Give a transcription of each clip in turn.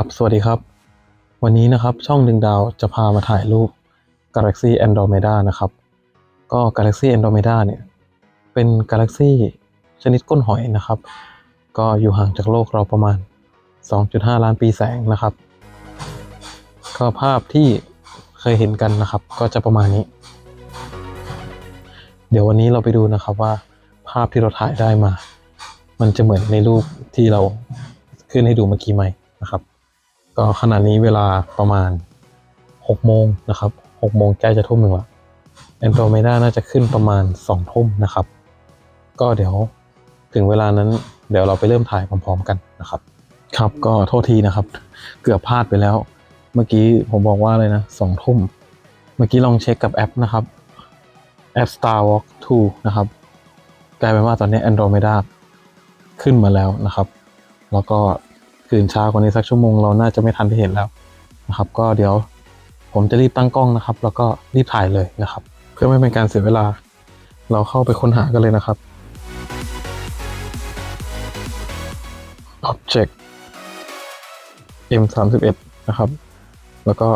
ครับ สวัสดีครับ วันนี้นะครับช่องดึงดาวจะพามาถ่ายรูป Galaxy Andromeda นะครับ ก็ Galaxy Andromeda เนี่ย เป็นกาแล็กซีชนิดก้นหอยนะครับ ก็อยู่ห่างจากโลกเราประมาณ 2.5 ล้านปีแสงนะครับ ก็ภาพที่เคยเห็นกันนะครับ ก็จะประมาณนี้ เดี๋ยววันนี้เราไปดูนะครับว่าภาพที่เราถ่ายได้มา มันจะเหมือนในรูปที่เราขึ้นให้ดูเมื่อกี้ไหมนะครับ ก็ขณะนี้เวลาประมาณ6โมงนะครับ6โมงใกล้จะทุ่มหนึ่งละแอนโดรเมดาน่าจะขึ้นประมาณ2ทุ่มนะครับ ก็เดี๋ยวถึงเวลานั้นเดี๋ยวเราไปเริ่มถ่ายพร้อม ๆ กันนะครับ ครับก็โทษทีนะครับ เกือบพลาดไปแล้ว เมื่อกี้ผมบอกว่าเลยนะสองทุ่ม เมื่อกี้ลองเช็คกับแอปนะครับแอป Star Walk 2 นะครับ กลายเป็นว่าตอนนี้ Andromeda ขึ้นมาแล้วนะครับ แล้วก็ คืนช้ากว่านี้สักชั่วโมงเราน่าจะไม่ทันได้เห็นแล้วนะครับ ก็เดี๋ยวผมจะรีบตั้งกล้องนะครับ แล้วก็รีบถ่ายเลยนะครับ เพื่อไม่เป็นการเสียเวลา เราเข้าไปค้นหากันเลยนะครับ Object M 3 1นะครับ แล้วก็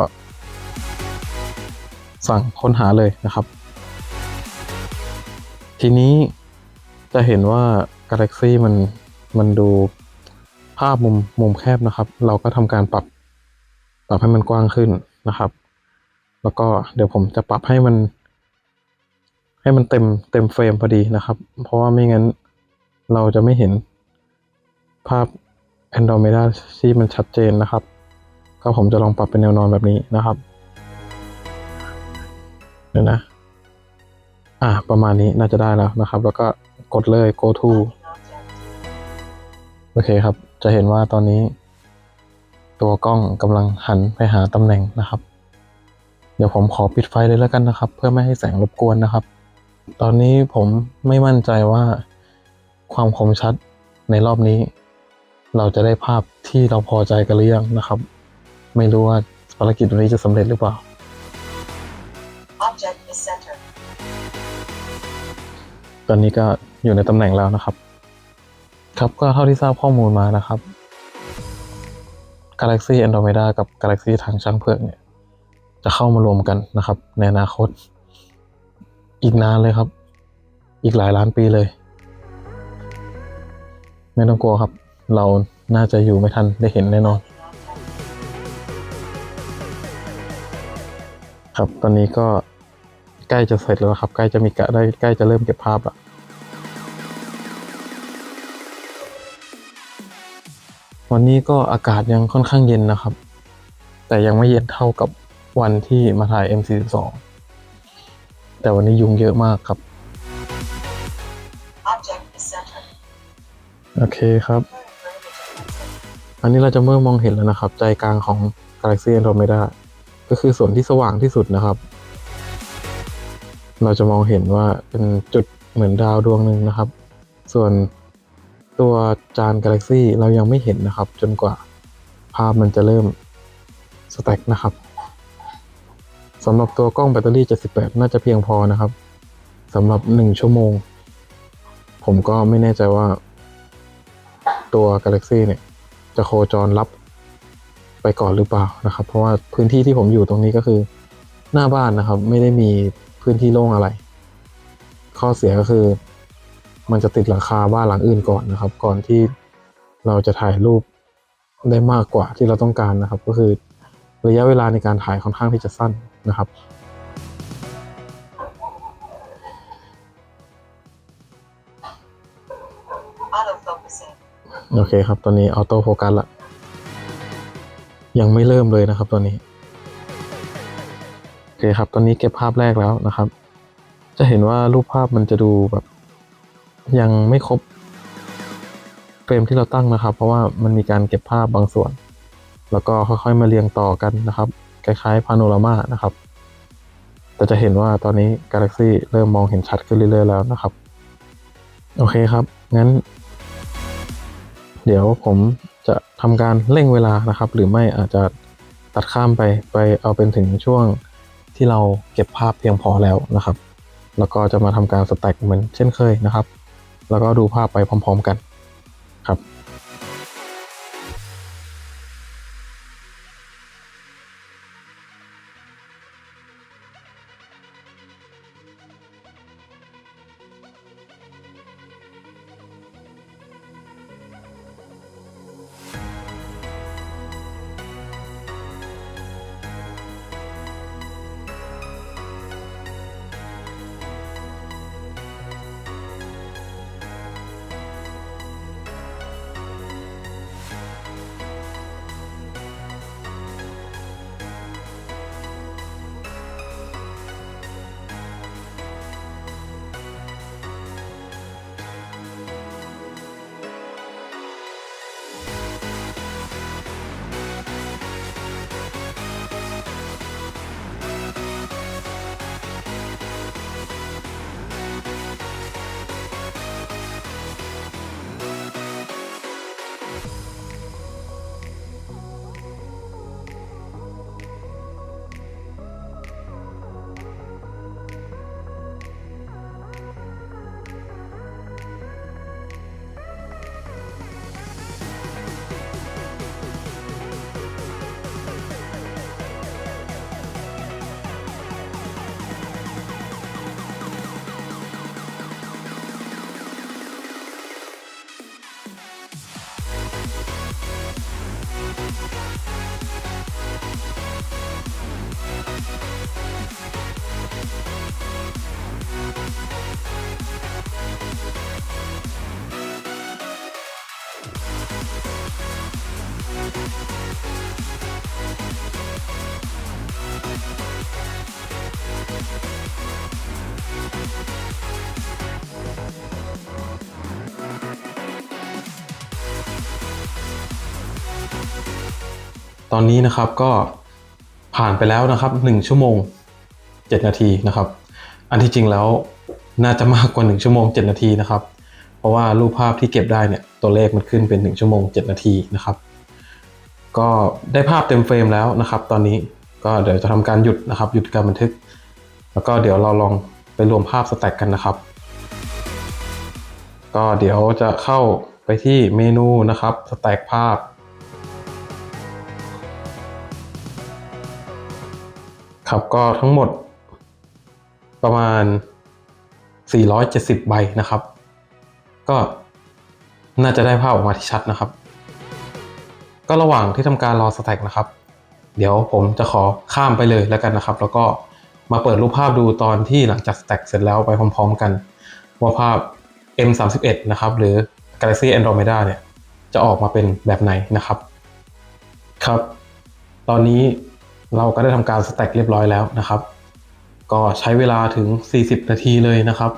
สั่งค้นหาเลยนะครับ ทีนี้จะเห็นว่า Galaxy มันมันดู ภาพมุมมุมแคบนะครับ เราก็ทำการปรับ ปรับให้มันกว้างขึ้นนะครับ แล้วก็เดี๋ยวผมจะปรับให้มัน ให้มันเต็มเต็มเฟรมพอดีนะครับ เพราะว่าไม่งั้นเราจะไม่เห็นภาพ Andromeda ที่มันชัดเจนนะครับ ก็ผมจะลองปรับเป็นแนวนอนแบบนี้นะครับเดี๋ยวนะ อ่า ประมาณนี้น่าจะได้แล้วนะครับ แล้วก็กดเลย go to โอเคครับ จะเห็นว่าตอนนี้ ตัวกล้องกำลังหันไปหาตำแหน่งนะครับ เดี๋ยวผมขอปิดไฟเลยแล้วกันนะครับ เพื่อไม่ให้แสงรบกวนนะครับ ตอนนี้ผมไม่มั่นใจว่าความคมชัดในรอบนี้ เราจะได้ภาพที่เราพอใจกันหรือยังนะครับ ไม่รู้ว่าภารกิจวันนี้จะสำเร็จหรือเปล่า Object is centered. ตอนนี้ก็อยู่ในตำแหน่งแล้วนะครับ ครับก็เท่าที่ทราบข้อมูลมานะครับ Galaxy Andromeda กับ Galaxy ทางช้างเผือกเนี่ย จะเข้ามารวมกันนะครับ ในอนาคต อีกนานเลยครับ อีกหลายล้านปีเลย ไม่ต้องกลัวครับ เราน่าจะอยู่ไม่ทันได้เห็นแน่นอน ครับตอนนี้ก็ใกล้จะเสร็จแล้วครับ ใกล้จะมีกะได้ใกล้จะเริ่มเก็บภาพละ วันนี้ก็อากาศยังค่อนข้างเย็นนะครับ แต่ยังไม่เย็นเท่ากับวันที่มาถ่าย M42 แต่วันนี้ยุงเยอะมากครับ Object is centered. โอเคครับ อันนี้เราจะเมื่อมองเห็นแล้วนะครับ ใจกลางของ Galaxy Andromeda ก็คือส่วนที่สว่างที่สุดนะครับ เราจะมองเห็นว่าเป็นจุดเหมือนดาวดวงหนึ่งนะครับ ส่วน ตัวจาน Galaxy เรายังไม่เห็นนะครับ จนกว่าภาพมันจะเริ่มสแต็กนะครับสำหรับตัวกล้องแบตเตอรี่ 78 น่าจะเพียงพอนะครับสำหรับ 1 ชั่วโมง ผมก็ไม่แน่ใจว่า ตัว Galaxy เนี่ย จะโคจรรับไปก่อนหรือเปล่านะครับ เพราะว่าพื้นที่ที่ผมอยู่ตรงนี้ก็คือหน้าบ้านนะครับ ไม่ได้มีพื้นที่โล่งอะไร ข้อเสียก็คือ มันจะติดหลังคาบ้านหลังอื่นก่อนนะครับ ก่อนที่เราจะถ่ายรูปได้มากกว่าที่เราต้องการนะครับ ก็คือระยะเวลาในการถ่ายค่อนข้างที่จะสั้นนะครับ Auto focusing. โอเคครับ ตอนนี้ออโต้โฟกัสละ ยังไม่เริ่มเลยนะครับตอนนี้ โอเคครับ ตอนนี้เก็บภาพแรกแล้วนะครับ จะเห็นว่ารูปภาพมันจะดูแบบ ยังไม่ครบเฟรมที่เราตั้งนะครับ เพราะว่ามันมีการเก็บภาพบางส่วน แล้วก็ค่อยๆมาเรียงต่อกันนะครับคล้ายๆพาโนรามานะครับ แต่จะเห็นว่าตอนนี้ Galaxy เริ่มมองเห็นชัดขึ้นเรื่อยๆแล้วนะครับ โอเคครับ งั้น เดี๋ยวผมจะทำการเร่งเวลานะครับ หรือไม่อาจจะตัดข้ามไปไปเอาเป็นถึงช่วงที่เราเก็บภาพเพียงพอแล้วนะครับ แล้วก็จะมาทำการสแต็กเหมือนเช่นเคยนะครับ แล้วก็ดูภาพไปพร้อม ๆ กันครับ ตอนนี้นะครับก็ผ่านไปแล้วนะครับ 1 ชั่วโมง 7 นาทีนะครับ อันที่จริงแล้วน่าจะมากกว่า 1 ชั่วโมง 7 นาทีนะครับ เพราะว่ารูปภาพที่เก็บได้เนี่ยตัวเลขมันขึ้นเป็น 1 ชั่วโมง 7 นาทีนะครับ ก็ได้ภาพเต็มเฟรมแล้วนะครับ ตอนนี้ก็เดี๋ยวจะทำการหยุดนะครับ หยุดการบันทึก แล้วก็เดี๋ยวเราลองไปรวมภาพสแต็กกันนะครับ ก็เดี๋ยวจะเข้าไปที่เมนูนะครับสแต็กภาพ ครับก็ทั้งหมดประมาณ 470 ใบนะครับ ก็น่าจะได้ภาพออกมาที่ชัดนะครับ ก็ระหว่างที่ทำการรอสแต็กนะครับ เดี๋ยวผมจะขอข้ามไปเลยแล้วกันนะครับ แล้วก็มาเปิดรูปภาพดูตอนที่หลังจากสแต็กเสร็จแล้วไปพร้อมๆกัน ว่าภาพ M31 นะครับ หรือ Galaxy Andromeda เนี่ย จะออกมาเป็นแบบไหนนะครับ ครับ ตอนนี้ เราก็ได้ทำการสแต็กเรียบร้อยแล้วนะครับ ก็ใช้เวลาถึง 40 นาทีเลยนะครับ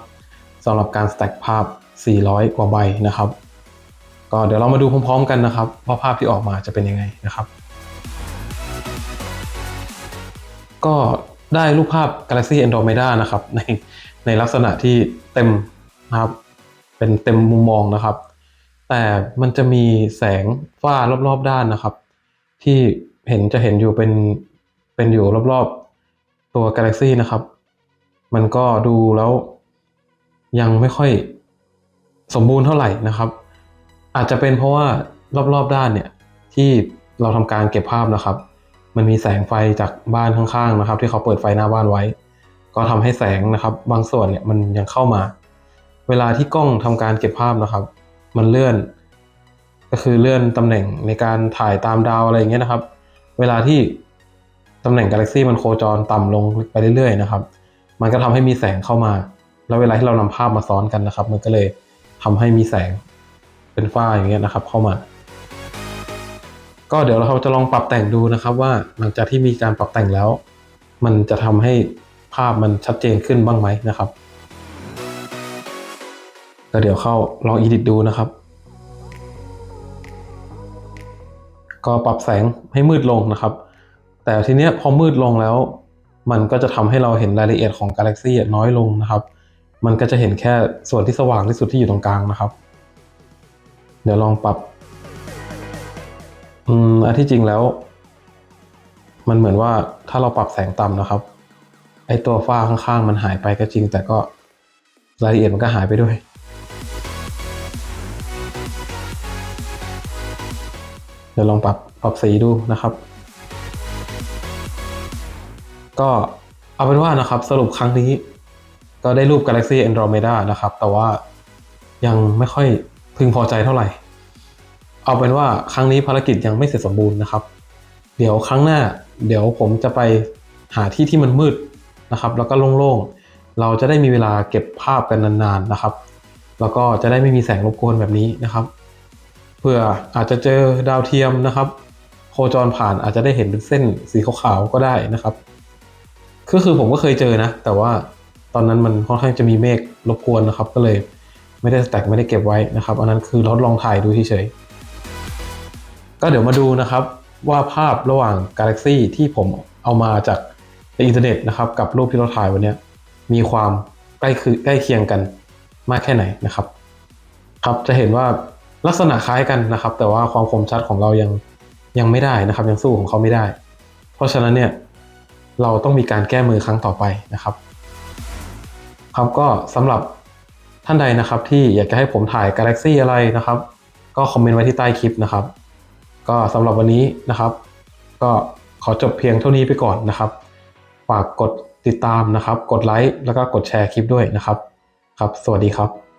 สำหรับการสแต็กภาพ 400 กว่าใบนะครับ ก็เดี๋ยวเรามาดูพร้อมๆกันนะครับว่าภาพที่ออกมาจะเป็นยังไงนะครับ ก็ได้รูปภาพ Galaxy Andromeda นะครับในในลักษณะที่เต็มนะครับเป็นเต็มมุมมองนะครับ แต่มันจะมีแสงฝ้ารอบๆด้านนะครับ ที่เห็นจะเห็นอยู่เป็น เป็นอยู่รอบๆตัว Galaxy นะครับ มันก็ดูแล้วยังไม่ค่อยสมบูรณ์เท่าไหร่นะครับ อาจจะเป็นเพราะว่ารอบๆด้านเนี่ยที่เราทำการเก็บภาพนะครับ มันมีแสงไฟจากบ้านข้างๆนะครับ ที่เขาเปิดไฟหน้าบ้านไว้ ก็ทำให้แสงนะครับ บางส่วนเนี่ยมันยังเข้ามา เวลาที่กล้องทำการเก็บภาพนะครับ มันเลื่อน ก็คือเลื่อนตำแหน่งในการถ่ายตามดาวอะไรอย่างเงี้ยนะครับ เวลาที่ ตำแหน่งกาแล็กซี่มันโคจรต่ำลงไปเรื่อยๆนะครับ มันก็ทำให้มีแสงเข้ามา แล้วเวลาที่เรานำภาพมาซ้อนกันนะครับ มันก็เลยทำให้มีแสงเป็นฝ้าอย่างเงี้ยนะครับ เข้ามา ก็เดี๋ยวเราจะลองปรับแต่งดูนะครับ ว่าหลังจากที่มีการปรับแต่งแล้ว มันจะทำให้ภาพมันชัดเจนขึ้นบ้างไหมนะครับก็เดี๋ยวเข้าลอง edit ดูนะครับ ก็ปรับแสงให้มืดลงนะครับ แต่ทีเนี้ยพอมืดลงแล้ว มันก็จะทำให้เราเห็นรายละเอียดของ Galaxy น้อยลงนะครับ มันก็จะเห็นแค่ส่วนที่สว่างที่สุดที่อยู่ตรงกลางนะครับ เดี๋ยวลองปรับ อืมอันที่จริงแล้ว มันเหมือนว่าถ้าเราปรับแสงต่ำนะครับ ไอตัวฝ้าข้างๆ มันหายไปก็จริง แต่ก็รายละเอียดมันก็หายไปด้วยเดี๋ยวลองปรับปรับสีดูนะครับ ก็เอาเป็นว่านะครับสรุปครั้งนี้ ก็ได้รูป Galaxy Andromeda นะครับ แต่ว่ายังไม่ค่อยพึงพอใจเท่าไหร่ เอาเป็นว่าครั้งนี้ภารกิจยังไม่เสร็จสมบูรณ์นะครับ เดี๋ยวครั้งหน้า เดี๋ยวผมจะไปหาที่ที่มันมืดนะครับ แล้วก็โล่งๆ เราจะได้มีเวลาเก็บภาพกันนานๆนะครับ แล้วก็จะได้ไม่มีแสงรบกวนแบบนี้นะครับเพื่ออาจจะเจอดาวเทียมนะครับ โคจรผ่านอาจจะได้เห็นเป็นเส้นสีขาวๆก็ได้นะครับ ก็คือผมก็เคยเจอนะ แต่ว่าตอนนั้นมันค่อนข้างจะมีเมฆรบกวนนะครับ ก็เลยไม่ได้สแต็กไม่ได้เก็บไว้นะครับ อันนั้นคือทดลองถ่ายดูเฉยๆก็เดี๋ยวมาดูนะครับว่าภาพระหว่าง Galaxy ที่ผมเอามาจากในอินเทอร์เน็ตนะครับ กับรูปที่เราถ่ายวันนี้มีความใกล้คือใกล้เคียงกันมากแค่ไหนนะครับ ครับจะเห็นว่าลักษณะคล้ายกันนะครับ แต่ว่าความคมชัดของเรายังยังไม่ได้นะครับ ยังสู้ของเขาไม่ได้ เพราะฉะนั้นเนี่ย เราต้องมีการแก้มือครั้งต่อไปนะครับ ครับก็สำหรับท่านใดนะครับที่อยากจะให้ผมถ่าย Galaxy อะไรนะครับ ก็คอมเมนต์ไว้ที่ใต้คลิปนะครับ ก็สำหรับวันนี้นะครับ ก็ขอจบเพียงเท่านี้ไปก่อนนะครับฝากกดติดตามนะครับ กดไลค์แล้วก็กดแชร์คลิปด้วยนะครับ ครับ สวัสดีครับ